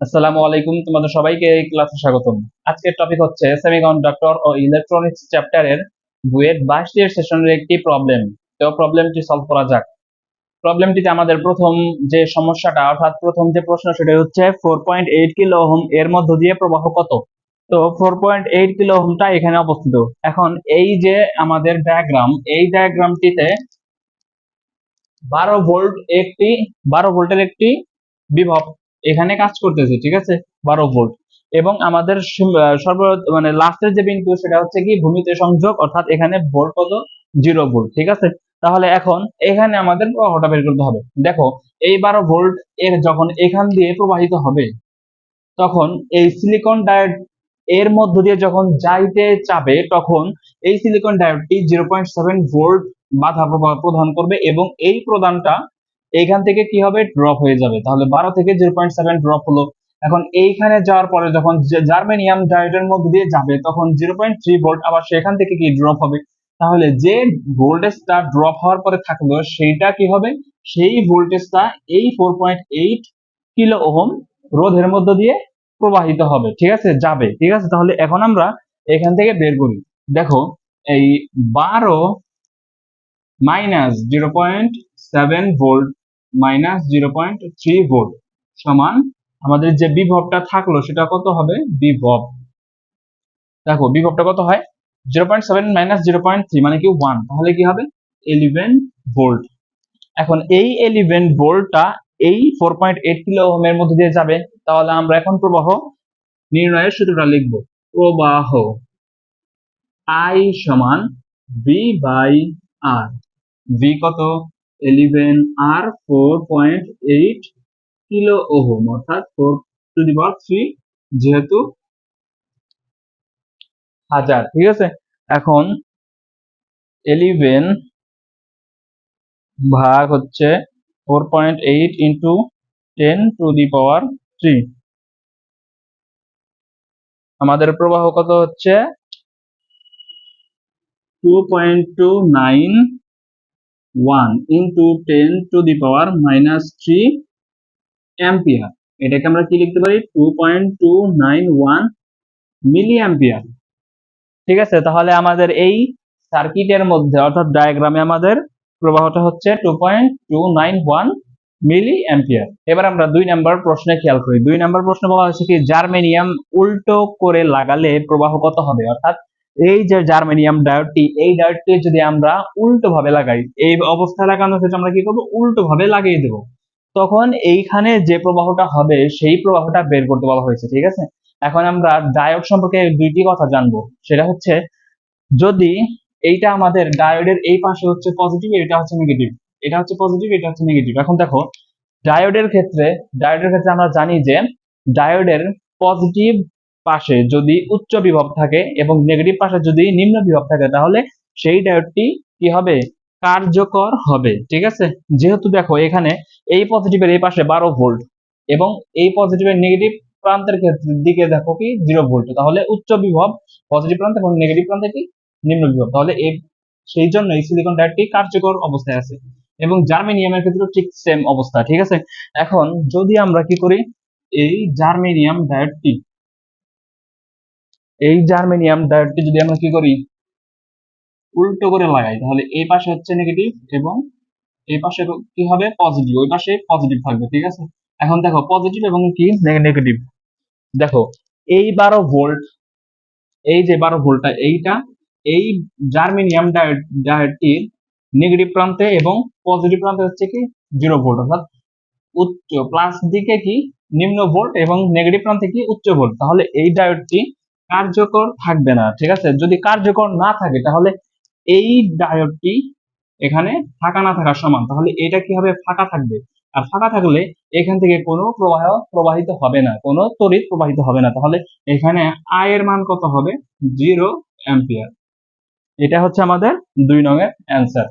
আসসালামু আলাইকুম, তোমাদের সবাইকে এই ক্লাসে স্বাগতম। আজকের টপিক হচ্ছে সেমিকন্ডাক্টর ও ইলেকট্রনিক্স চ্যাপ্টারের বুয়েট বাইশটি এর সেশনের একটি প্রবলেম তো প্রবলেমটি সলভ করা যাক। প্রবলেমটিতে আমাদের প্রথম যে সমস্যাটা, অর্থাৎ প্রথম যে প্রশ্ন সেটা হচ্ছে four point eight kilo ohm এর মধ্য দিয়ে প্রবাহ কত? তো ফোর পয়েন্ট এইট কিলো হোমটা এখানে অবস্থিত। এখন এই যে আমাদের ডায়াগ্রাম এই ডায়াগ্রামটিতে বারো ভোল্ট একটি, বারো ভোল্টের একটি বিভব এখানে কাজ করতেছে, ঠিক আছে? বারো ভোল্ট। এবং আমাদের সর্ব মানে লাস্টের যে বিন্দু, সেটা হচ্ছে কি? ভূমিতে সংযোগ, অর্থাৎ এখানে ভোল্ট কত? জিরো ভোল্ট, ঠিক আছে? তাহলে এখন এখানে আমাদের প্রবাহটা বের করতে হবে। দেখো, এই বারো ভোল্ট এর যখন এখান দিয়ে প্রবাহিত হবে, তখন এই সিলিকন ডায়োড এর মধ্য দিয়ে যখন যাইতে চাবে, তখন এই সিলিকন ডায়োডটি জিরো পয়েন্ট সেভেন ভোল্ট বাধা প্রদান করবে এবং এই প্রদানটা এইখান থেকে কি হবে? ড্রপ হয়ে যাবে। তাহলে বারো থেকে জিরো পয়েন্ট সেভেন ড্রপ হলো। এখন এইখানে যাওয়ার পরে যখন জার্মেনিয়াম ডায়োডের মধ্য দিয়ে যাবে, তখন জিরো পয়েন্ট থ্রি ভোল্ট আবার সেখান থেকে কি ড্রপ হবে? তাহলে যে ভোল্টেজটা ড্রপ হওয়ার পরে থাকল, সেইটা কি হবে? সেই ভোল্টেজটা এই four point eight kilo ohm রোধের মধ্য দিয়ে প্রবাহিত হবে। ঠিক আছে? যাবে। ঠিক আছে? তাহলে এখন আমরা এখান থেকে বের করি। দেখো, এই বারো minus zero point seven volt minus zero point three volt সমান আমাদের যে বিভবটা থাকল সেটা কত হবে? বিভব। দেখো, বিভবটা কত হয়? Zero point seven minus zero point three মানে কি ওয়ান? তাহলে কি হবে? Eleven volt. এখন এই ইলেভেন ভোল্টটা এই ফোর পয়েন্ট এইট কিলো ওহমের মধ্যে দিয়ে যাবে। তাহলে আমরা এখন প্রবাহ নির্ণয়ের সূত্রটা লিখব। প্রবাহ আই সমান ভি বাই আর ভি কত? ইলেভেন আর four point eight kilo ohm অর্থাৎ four to the power three যেহেতু হাজার, ঠিক আছে? এখন ইলেভেন ভাগ হচ্ছে four point eight into ten to the power three আমাদের প্রবাহ কত হচ্ছে? Two point two nine one into ten to the power minus three ampere এটাকে আমরা কি লিখতে পারি? Two point two nine one milli ampere ঠিক আছে? তাহলে আমাদের এই সার্কিটের মধ্যে, অর্থাৎ ডায়াগ্রামে আমাদের প্রবাহটা হচ্ছে two point two nine one milli ampere এবার আমরা দুই নাম্বার প্রশ্নে খেয়াল করি। দুই নাম্বার প্রশ্ন বলা হচ্ছে কি, জার্মেনিয়াম উল্টো করে লাগালে প্রবাহ কত হবে? অর্থাৎ এই যে জার্মেনিয়াম ডায়োডটি এই ডায়োডটি যদি আমরা উল্টো ভাবে লাগাই, এই অবস্থায় লাগানোর ক্ষেত্রে আমরা কি করব? উল্টো ভাবে লাগিয়ে দেব। তখন এইখানে যে প্রবাহটা হবে, সেই প্রবাহটা বের করতে বলা হয়েছে, ঠিক আছে? এখন আমরা ডায়োড সম্পর্কে দুইটি কথা জানব। সেটা হচ্ছে, যদি এইটা আমাদের ডায়োডের এই পাশে হচ্ছে পজিটিভ এটা হচ্ছে নেগেটিভ এটা হচ্ছে পজিটিভ এটা হচ্ছে নেগেটিভ এখন দেখো ডায়োডের ক্ষেত্রে ডায়োডের ক্ষেত্রে আমরা জানি যে ডায়োডের পজিটিভ পাশে যদি উচ্চ বিভব থাকে এবং নেগেটিভ পাশে যদি নিম্ন বিভব থাকে, তাহলে সেই ডায়োডটি কি হবে? কার্যকর হবে, ঠিক আছে? যেহেতু দেখো এখানে এই পজিটিভের এই পাশে বারো ভোল্ট এবং এই পজিটিভের নেগেটিভ প্রান্তের ক্ষেত্রে দিকে দেখো কি? জিরো ভোল্ট তাহলে উচ্চ বিভব পজিটিভ প্রান্ত এবং নেগেটিভ প্রান্তে কি? নিম্ন বিভব। তাহলে এই, সেই জন্য এই সিলিকন ডায়োডটি কার্যকর অবস্থায় আছে এবং জার্মেনিয়ামের ক্ষেত্রেও ঠিক সেম অবস্থা, ঠিক আছে? এখন যদি আমরা কি করি? এই জার্মেনিয়াম ডায়োডটি এই জার্মেনিয়াম ডায়োডটি যদি আমরা কি করি? উল্টো করে লাগাই, তাহলে এই পাশে হচ্ছে নেগেটিভ এবং এই পাশে কি হবে? পজিটিভ ওই পাশে পজিটিভ থাকবে, ঠিক আছে? এখন দেখো পজিটিভ এবং কি? নেগেটিভ দেখো, এই বারো ভোল্ট এই যে বারো ভোল্টটা এইটা, এই জার্মেনিয়াম ডায়োড ডায়োডটির নেগেটিভ প্রান্তে এবং পজিটিভ প্রান্তে হচ্ছে কি? জিরো ভোল্ট অর্থাৎ উচ্চ প্লাস দিকে কি? নিম্ন ভোল্ট এবং নেগেটিভ প্রান্তে কি? উচ্চ ভোল্ট তাহলে এই ডায়োডটি কার্যকর থাকবে না, ঠিক আছে? যদি কার্যকর না থাকে, তাহলে এই ডায়োডটি এখানে ফাঁকা না থাকার সমান। তাহলে এটা কি হবে ফাঁকা থাকবে? আর ফাঁকা থাকলে এখান থেকে কোনো প্রবাহ প্রবাহিত হবে না, কোনো তড়িৎ প্রবাহিত হবে না। তাহলে এখানে আই এর মান কত হবে? জিরো অ্যাম্পিয়ার এটা হচ্ছে আমাদের দুই নঙের অ্যান্সার